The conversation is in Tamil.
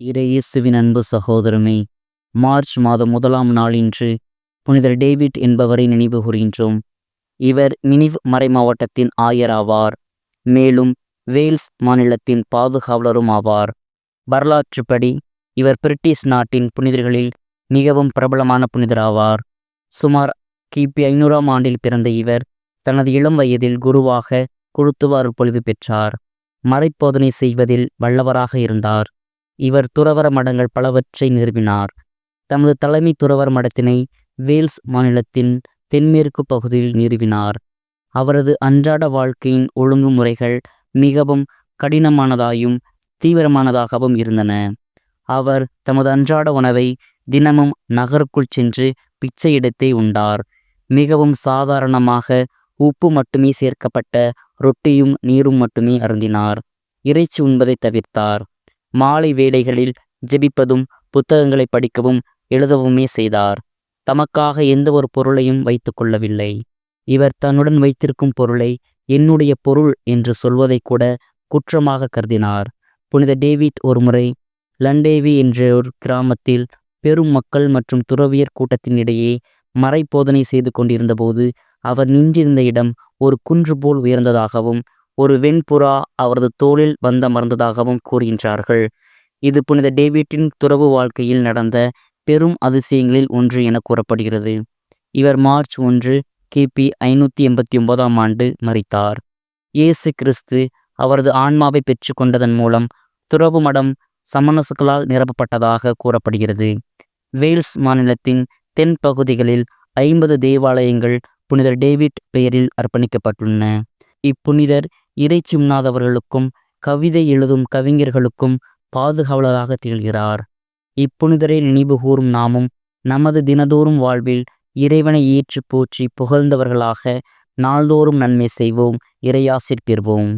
இறையேசுவின் அன்பு சகோதரமே மார்ச் மாதம் முதலாம் நாளின்று புனிதர் டேவிட் என்பவரை நினைவு கூறுகின்றோம். இவர் மினிவ் மறைமாவட்டத்தின் ஆயர் ஆவார். மேலும் வேல்ஸ் மாநிலத்தின் பாதுகாவலரும் ஆவார். வரலாற்றுப்படி இவர் பிரிட்டிஷ் நாட்டின் புனிதர்களில் மிகவும் பிரபலமான புனிதராவார். சுமார் கிபி ஐநூறாம் ஆண்டில் பிறந்த இவர் தனது இளம் வயதில் குருவாக குருத்துவ பொழிவு பெற்றார். மறைப்போதனை செய்வதில் வல்லவராக இருந்தார். இவர் துறவர மடங்கள் பலவற்றை நிறுவினார் தமது தலைமை துறவர மடத்தினை வேல்ஸ் மாநிலத்தின் தென்மேற்கு பகுதியில் நிறுவினார் அவரது அன்றாட வாழ்க்கையின் ஒழுங்குமுறைகள் மிகவும் கடினமானதாயும் தீவிரமானதாகவும் இருந்தன. அவர் தமது அன்றாட உணவை தினமும் நகருக்குள் சென்று பிச்சை எடுத்தே உண்டார். மிகவும் சாதாரணமாக உப்பு மட்டுமே சேர்க்கப்பட்ட ரொட்டியும் நீரும் மட்டுமே அருந்தினார். இறைச்சி உண்பதை தவிர்த்தார். மாலை வேளைகளில் ஜெபிப்பதும் புத்தகங்களை படிக்கவும் எழுதவுமே செய்தார். தமக்காக எந்த ஒரு பொருளையும் வைத்து கொள்ளவில்லை. இவர் தன்னுடன் வைத்திருக்கும் பொருளை என்னுடைய பொருள் என்று சொல்வதை கூட குற்றமாக கருதினார். புனித டேவிட் ஒருமுறை லண்டேவி என்ற ஒரு கிராமத்தில் பெரும் மக்கள் மற்றும் துறவியர் கூட்டத்தின் இடையே மறைப்போதனை செய்து கொண்டிருந்தபோது அவர் நின்றிருந்த இடம் ஒரு குன்று போல் உயர்ந்ததாகவும் ஒரு வெண்புறா அவரது தோளில் வந்தமர்ந்ததாகவும் கூறுகின்றார்கள். இது புனித டேவிட்டின் துறவு வாழ்க்கையில் நடந்த பெரும் அதிசயங்களில் ஒன்று என கூறப்படுகிறது. இவர் மார்ச் ஒன்று கிபி ஐநூற்றி எண்பத்தி ஒன்பதாம் ஆண்டு மறித்தார் இயேசு கிறிஸ்து அவரது ஆன்மாவை பெற்றுக்கொண்டதன் மூலம் துறவு மடம் சமணசுக்களால் நிரப்பப்பட்டதாக கூறப்படுகிறது. வேல்ஸ் மாநிலத்தின் தென் பகுதிகளில் ஐம்பது தேவாலயங்கள் புனிதர் டேவிட் பெயரில் அர்ப்பணிக்கப்பட்டுள்ளன. இப்புனிதர் இறை உண்ணாதவர்களுக்கும் கவிதை எழுதும் கவிஞர்களுக்கும் பாதுகாவலராக திகழ்கிறார். இப்புனிதரை நினைவு கூறும் நாமும் நமது தினதோறும் வாழ்வில் இறைவனை ஏற்று போற்றி புகழ்ந்தவர்களாக நாள்தோறும் நன்மை செய்வோம் இறையாசிற்பெறுவோம்